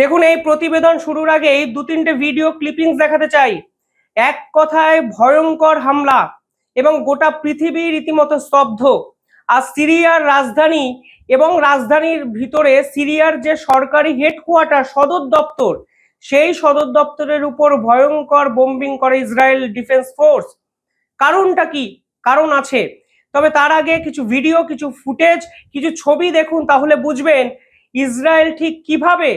দেখুন, এই প্রতিবেদন শুরুর আগেই দু তিনটে ভিডিও ক্লিপিংস দেখাতে চাই। এক কথায় ভয়ঙ্কর হামলা এবং গোটা পৃথিবী রীতিমতো স্তব্ধ। আর সিরিয়ার রাজধানী এবং রাজধানীর ভিতরে সিরিয়ার যে সরকারি হেডকোয়ার্টার সদর দপ্তর, সেই সদর দপ্তরের উপর ভয়ঙ্কর বোম্বিং করে ইসরায়েল ডিফেন্স ফোর্স কারণটা কি? কারণ আছে। তবে তার আগে কিছু ভিডিও কিছু ফুটেজ কিছু ছবি দেখুন, তাহলে বুঝবেন ইসরায়েল ঠিক কীভাবে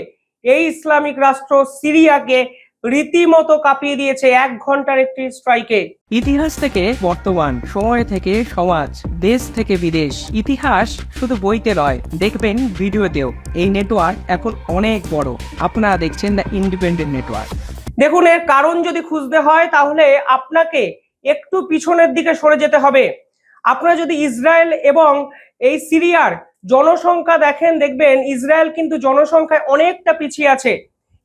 এই ইসলামিক রাষ্ট্র সিরিয়াকে রীতিমতো কাঁপিয়ে দিয়েছে এক ঘণ্টার একটি স্ট্রাইকে ইতিহাস থেকে বর্তমান সময় থেকে সমাজ দেশ থেকে বিদেশ ইতিহাস শুধু বইতে নয় দেখবেন ভিডিওতেও। এই নেটওয়ার্ক এখন অনেক বড়। আপনারা দেখছেন দ্য ইন্ডিপেন্ডেন্ট নেটওয়ার্ক দেখুন এর কারণ যদি খুঁজতে হয় তাহলে আপনাকে একটু পিছনের দিকে সরে যেতে হবে। আপনারা যদি ইসরায়েল এবং এই সিরিয়ার জনসংখ্যা দেখেন, দেখবেন ইসরায়েল কিন্তু জনসংখ্যায় অনেকটা পিছিয়ে আছে।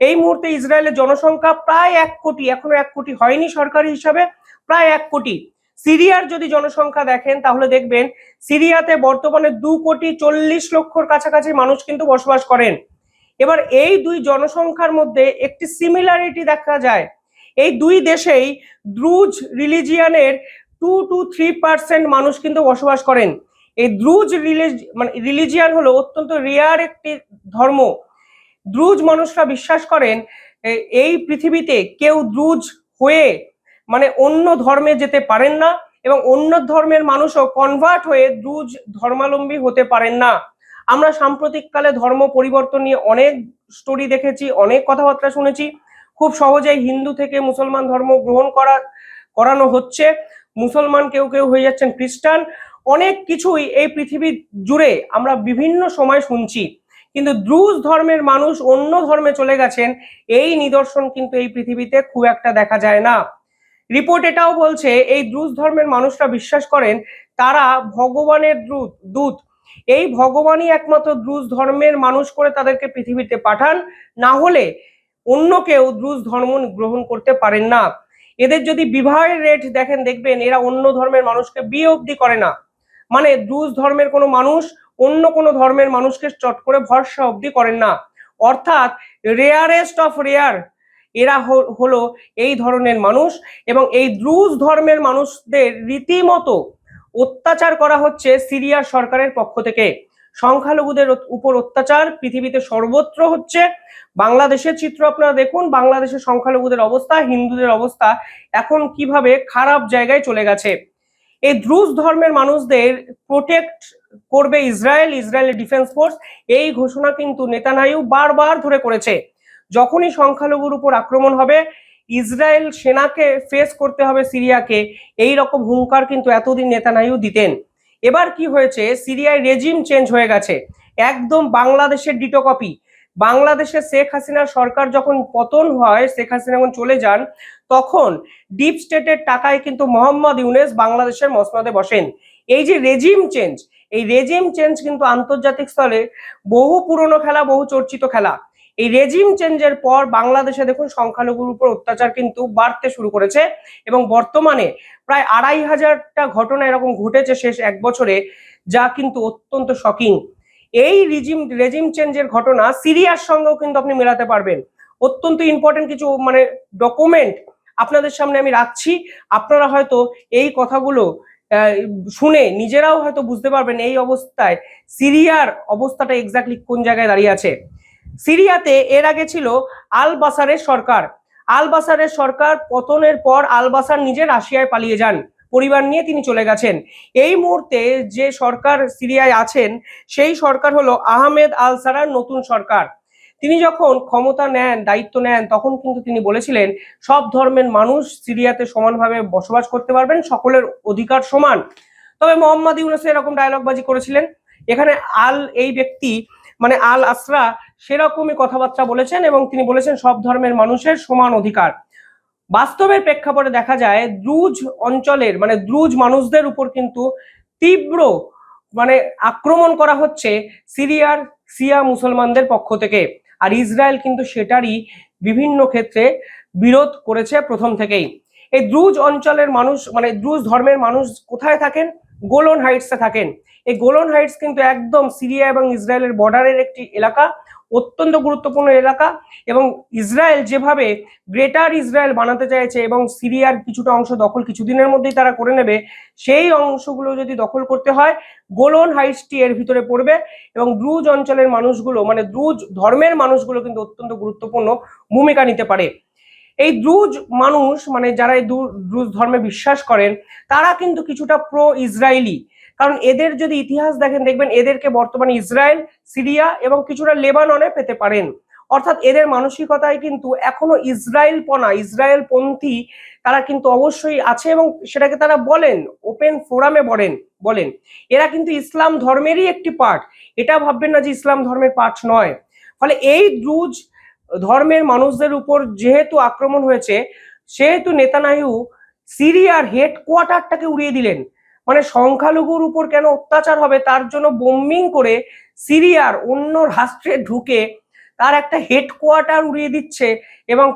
এই মুহূর্তে ইসরায়েলের জনসংখ্যা প্রায় এক কোটি, এখনও এক কোটি হয়নি সরকারি হিসাবে, প্রায় এক কোটি। সিরিয়ার যদি জনসংখ্যা দেখেন, তাহলে দেখবেন সিরিয়াতে বর্তমানে দু কোটি চল্লিশ লক্ষর কাছাকাছি মানুষ কিন্তু বসবাস করেন। এবার এই দুই জনসংখ্যার মধ্যে একটি সিমিলারিটি দেখা যায়। এই দুই দেশেই দ্রুজ রিলিজিয়ানের টু টু থ্রি পার্সেন্ট মানুষ কিন্তু বসবাস করেন। এই দ্রুজ মানে রিলিজিয়ান হলো অত্যন্ত রেয়ার একটি ধর্ম। দ্রুজ মানুষরা বিশ্বাস করেন এই পৃথিবীতে কেউ দ্রুজ হয়ে মানে অন্য ধর্মে যেতে পারেন না এবং অন্য ধর্মের মানুষও কনভার্ট হয়ে দ্রুজ ধর্মাবলম্বী হতে পারেন না। আমরা সাম্প্রতিককালে ধর্ম পরিবর্তন নিয়ে অনেক স্টোরি দেখেছি, অনেক কথাবার্তা শুনেছি। খুব সহজেই হিন্দু থেকে মুসলমান ধর্ম গ্রহণ করা, করানো হচ্ছে। মুসলমান কেউ কেউ হয়ে যাচ্ছেন খ্রিস্টান। অনেক কিছুই এই পৃথিবী জুড়ে আমরা বিভিন্ন সময় শুনছি। কিন্তু দ্রুজ ধর্মের মানুষ অন্য ধর্মে চলে গেছেন, এই নিদর্শন কিন্তু এই পৃথিবীতে খুব একটা দেখা যায় না। রিপোর্ট এটাও বলছে, এই দ্রুজ ধর্মের মানুষরা বিশ্বাস করেন, তারা ভগবানের দ্রুত, দূত। এই ভগবানই একমাত্র দ্রুজ ধর্মের মানুষ করে তাদেরকে পৃথিবীতে পাঠান, না হলে অন্য কেউ দ্রুজ ধর্ম গ্রহণ করতে পারেন না। এদের যদি বিবাহের রেট দেখেন, দেখবেন এরা অন্য ধর্মের মানুষকে বিয়ে অবধি করে না। মানে দ্রুজ ধর্মের কোনো মানুষ অন্য কোনো ধর্মের মানুষকে চট করে ভরসা অবধি করেন না। অর্থাৎ রেয়ারেস্ট অফ রেয়ার এরা হলো এই ধরনের মানুষ এবং এই দ্রুজ ধর্মের মানুষদের রীতিমতো অত্যাচার করা হচ্ছে সিরিয়ার সরকারের পক্ষ থেকে। সংখ্যালঘুদের উপর অত্যাচার পৃথিবীতে সর্বত্র হচ্ছে। বাংলাদেশের চিত্র আপনারা দেখুন, বাংলাদেশের সংখ্যালঘুদের অবস্থা, হিন্দুদের অবস্থা এখন কীভাবে খারাপ জায়গায় চলে গেছে। এই দ্রুজ ধর্মের মানুষদের প্রোটেক্ট করবে ইসরায়েল, ইসরায়েলের ডিফেন্স ফোর্স এই ঘোষণা কিন্তু নেতানায়ু বারবার ধরে করেছে। যখনই সংখ্যালঘুর উপর আক্রমণ হবে, ইসরায়েল সেনাকে ফেস করতে হবে সিরিয়াকে। এই রকম হুঙ্কার কিন্তু এতদিন নেতানায়ু দিতেন। এবার কি হয়েছে? সিরিয়ায় রেজিম চেঞ্জ হয়ে গেছে। একদম বাংলাদেশের ডিটো কপি বাংলাদেশের শেখ হাসিনার সরকার যখন পতন হয়, শেখ হাসিনা যখন চলে যান, তখন ডিপ স্টেটের টাকায় কিন্তু মোহাম্মদ ইউনেস বাংলাদেশের মসনদে বসেন। এই যে রেজিম চেঞ্জ এই রেজিম চেঞ্জ কিন্তু আন্তর্জাতিক স্তরে বহু পুরনো খেলা, বহু চর্চিত খেলা। এই রেজিম চেঞ্জের পর বাংলাদেশে দেখুন সংখ্যালঘুর উপর অত্যাচার কিন্তু বাড়তে শুরু করেছে এবং বর্তমানে প্রায় আড়াই হাজারটা ঘটনা এরকম ঘটেছে শেষ এক বছরে, যা কিন্তু অত্যন্ত শকিং এই রিজিম রেজিম চেঞ্জের ঘটনা সিরিয়ার সঙ্গেও কিন্তু আপনি মেলাতে পারবেন। অত্যন্ত ইম্পর্টেন্ট কিছু মানে ডকুমেন্ট আপনাদের সামনে আমি রাখছি। আপনারা হয়তো এই কথাগুলো শুনে নিজেরাও হয়তো বুঝতে পারবেন এই অবস্থায় সিরিয়ার অবস্থাটা এক্স্যাক্টলি কোন জায়গায় দাঁড়িয়ে আছে। সিরিয়াতে এর আগে ছিল আল বাসারের সরকার। আল বাসারের সরকার পতনের পর আল বাসার নিজে রাশিয়ায় পালিয়ে যান। পরিবার নিয়ে তিনি চলে গেছেন। এই মুহূর্তে যে সরকার সিরিয়ায় আছেন, সেই সরকার হলো আহমেদ আল সারার নতুন সরকার। তিনি যখন ক্ষমতা নেন, দায়িত্ব নেন, তখন কিন্তু তিনি বলেছিলেন, সব ধর্মের মানুষ সিরিয়াতে সমানভাবে বসবাস করতে পারবেন, সকলের অধিকার সমান। তবে মোহাম্মদ ইউনুস এরকম ডায়লগবাজি করেছিলেন। এখানে আল, এই ব্যক্তি মানে আল আসরা সেরকমই কথাবার্তা বলেছেন এবং তিনি বলেছেন, সব ধর্মের মানুষের সমান অধিকার। বাস্তবের প্রেক্ষাপটে দেখা যায় দ্রুজ অঞ্চলের মানে দ্রুজ মানুষদের উপর কিন্তু তীব্র মানে আক্রমণ করা হচ্ছে সিরিয়ার সিয়া মুসলমানদের পক্ষ থেকে। আর ইসরায়েল কিন্তু সেটারই বিভিন্ন ক্ষেত্রে বিরোধ করেছে প্রথম থেকেই। এই দ্রুজ অঞ্চলের মানুষ মানে দ্রুজ ধর্মের মানুষ কোথায় থাকেন? গোলন হাইটসে থাকেন। এই গোলন হাইটস কিন্তু একদম সিরিয়া এবং ইসরায়েলের বর্ডারের একটি এলাকা। অত্যন্ত গুরুত্বপূর্ণ এলাকা এবং ইসরায়েল যেভাবে গ্রেটার ইসরায়েল বানাতে চাইছে এবং সিরিয়ার কিছুটা অংশ দখল কিছুদিনের মধ্যেই তারা করে নেবে, সেই অংশগুলো যদি দখল করতে হয়, গোলন হাইটসটি এর ভিতরে পড়বে এবং দ্রুজ অঞ্চলের মানুষগুলো মানে দ্রুজ ধর্মের মানুষগুলো কিন্তু অত্যন্ত গুরুত্বপূর্ণ ভূমিকা নিতে পারে। এই দ্রুজ মানুষ মানে যারা এই দ্রু- দ্রুজ ধর্মে বিশ্বাস করেন, তারা কিন্তু কিছুটা প্রো ইসরায়েলি কারণ এদের যদি ইতিহাস দেখেন, দেখবেন এদেরকে বর্তমানে ইসরায়েল, সিরিয়া এবং কিছুটা লেবাননে পেতে পারেন। অর্থাৎ এদের মানসিকতায় কিন্তু এখনও ইসরায়েল পনা ইসরায়েল পন্থী তারা কিন্তু অবশ্যই আছে এবং সেটাকে তারা বলেন, ওপেন ফোরামে বলেন বলেন। এরা কিন্তু ইসলাম ধর্মেরই একটি পার্ট এটা ভাববেন না যে ইসলাম ধর্মের পার্ট নয়। ফলে এই দ্রুজ ধর্মের মানুষদের উপর যেহেতু আক্রমণ হয়েছে, সেহেতু নেতানাহু সিরিয়ার হেডকোয়ার্টারটাকে উড়িয়ে দিলেন। মানে সংখ্যালঘুর উপর কেন অত্যাচার হবে? তার জন্য বোম্বিং করে সিরিয়ার অন্য রাষ্ট্রে ঢুকে তার একটা হেডকোয়ার্টার উড়িয়ে দিচ্ছে এবং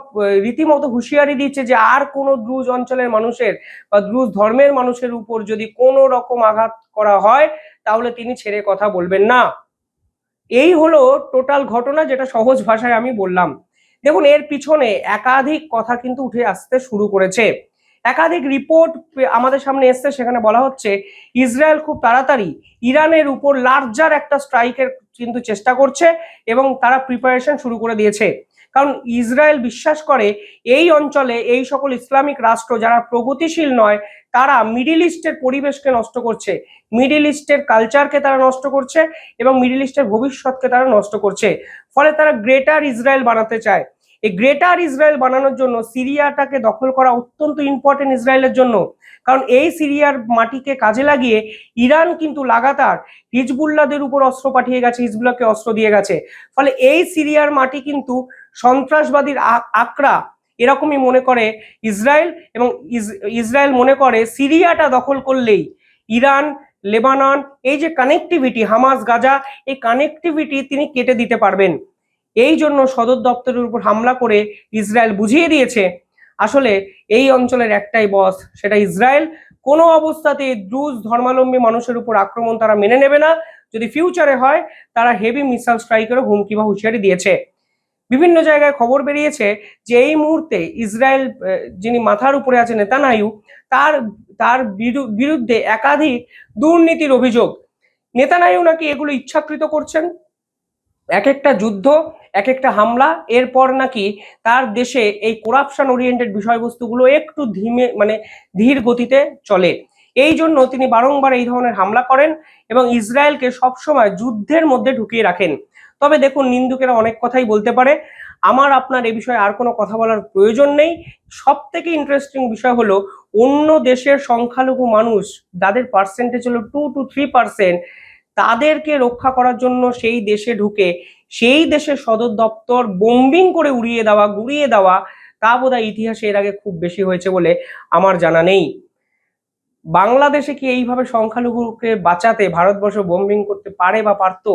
রীতিমতো হুঁশিয়ারি দিচ্ছে যে আর কোনো দ্রুজ অঞ্চলের মানুষের বা দ্রুজ ধর্মের মানুষের উপর যদি কোনো রকম আঘাত করা হয়, তাহলে তিনি ছেড়ে কথা বলবেন না। এই হলো টোটাল ঘটনা যেটা সহজ ভাষায় আমি বললাম। দেখুন, এর পিছনে একাধিক কথা কিন্তু উঠে আসতে শুরু করেছে। একাধিক রিপোর্ট আমাদের সামনে এসছে, সেখানে বলা হচ্ছে ইসরায়েল খুব তাড়াতাড়ি ইরানের উপর লার্জার একটা স্ট্রাইকের কিন্তু চেষ্টা করছে এবং তারা প্রিপারেশন শুরু করে দিয়েছে। কারণ ইসরায়েল বিশ্বাস করে এই অঞ্চলে এই সকল ইসলামিক রাষ্ট্র যারা প্রগতিশীল নয়, তারা মিডিল ইস্টের পরিবেশকে নষ্ট করছে। মিডিল ইস্টের কালচারকে তারা নষ্ট করছে এবং মিডিল ইস্টের ভবিষ্যৎকে তারা নষ্ট করছে। ফলে তারা গ্রেটার ইসরায়েল বানাতে চায়। এই গ্রেটার ইসরায়েল বানানোর জন্য সিরিয়াটাকে দখল করা অত্যন্ত ইম্পর্টেন্ট ইসরায়েলের জন্য। কারণ এই সিরিয়ার মাটিকে কাজে লাগিয়ে ইরান কিন্তু লাগাতার হিজবুল্লাদের উপর অস্ত্র পাঠিয়ে গেছে, হিজবুল্লাহকে অস্ত্র দিয়ে গেছে। ফলে এই সিরিয়ার মাটি কিন্তু সন্ত্রাসবাদীর আ- আকড়া এরকমই মনে করে ইসরায়েল এবং ইসরায়েল মনে করে সিরিয়াটা দখল করলেই ইরান, লেবানন, এই যে কানেক্টিভিটি হামাস, গাজা, এই কানেক্টিভিটি তিনি কেটে দিতে পারবেন। এই জন্য সদর দপ্তরের উপর হামলা করে ইসরায়েল বুঝিয়ে দিয়েছে। আসলে এই অঞ্চলের একটাই বস সেটা ইসরায়েল। কোনো অবস্থাতে দ্রুজ ধর্মালম্বী মানুষের উপর আক্রমণ তারা মেনে নেবে না। যদি ফিউচারে হয়, তারা হেভি মিসাইল স্ট্রাইকেরও হুমকি বা হুঁশিয়ারি দিয়েছে। বিভিন্ন জায়গায় খবর বেরিয়েছে যে এই মুহূর্তে ইসরায়েল যিনি মাথার উপরে আছে নেতানায়ু তার তার বিরু- বিরুদ্ধে একাধিক দুর্নীতির অভিযোগ। নেতানায়ু নাকি এগুলো ইচ্ছাকৃত করছেন? এক একটা যুদ্ধ এক একটা হামলা, এরপর নাকি তার দেশে এই করাপশন ওরিয়েন্টেড বিষয়বস্তুগুলো একটু ধীমে মানে ধীর গতিতে চলে। এই জন্য তিনি বারংবার এই ধরনের হামলা করেন এবং ইসরায়েলকে সবসময় যুদ্ধের মধ্যে ঢুকিয়ে রাখেন। তবে দেখুন, নিন্দুকেরা অনেক কথাই বলতে পারে। আমার আপনার এ বিষয়ে আর কোনো কথা বলার প্রয়োজন নেই। সব থেকে ইন্টারেস্টিং বিষয় হলো, অন্য দেশের সংখ্যালঘু মানুষ, যাদের পার্সেন্টেজ হলো টু টু থ্রি পার্সেন্ট তাদেরকে রক্ষা করার জন্য সেই দেশে ঢুকে সেই দেশের সদর দপ্তর বোম্বিং করে উড়িয়ে দেওয়া, গুড়িয়ে দেওয়া, তা বোধহয় ইতিহাসে এর আগে খুব বেশি হয়েছে বলে আমার জানা নেই। বাংলাদেশে কি এইভাবে সংখ্যালঘুকে বাঁচাতে ভারতবর্ষ বোম্বিং করতে পারে বা পারতো?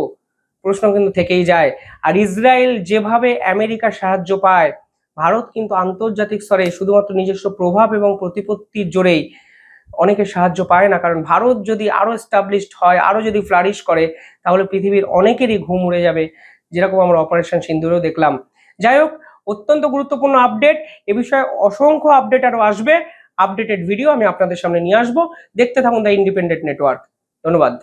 প্রশ্ন কিন্তু থেকেই যায়। আর ইসরায়েল যেভাবে আমেরিকার সাহায্য পায়, ভারত কিন্তু আন্তর্জাতিক স্তরে শুধুমাত্র নিজস্ব প্রভাব এবং প্রতিপত্তির জোরেই অনেকের সাহায্য পায় না। কারণ ভারত যদি আরও এস্টাবলিশড হয়, আরও যদি ফ্লারিশ করে, তাহলে পৃথিবীর অনেকেরই ঘুম উড়ে যাবে। যেরকম আমরা অপারেশন সিন্দুরেও দেখলাম। যাই হোক অত্যন্ত গুরুত্বপূর্ণ আপডেট এ বিষয়ে অসংখ্য আপডেট আরও আসবে। আপডেটেড ভিডিও আমি আপনাদের সামনে নিয়ে আসব। দেখতে থাকুন দ্য ইন্ডিপেন্ডেন্ট নেটওয়ার্ক ধন্যবাদ।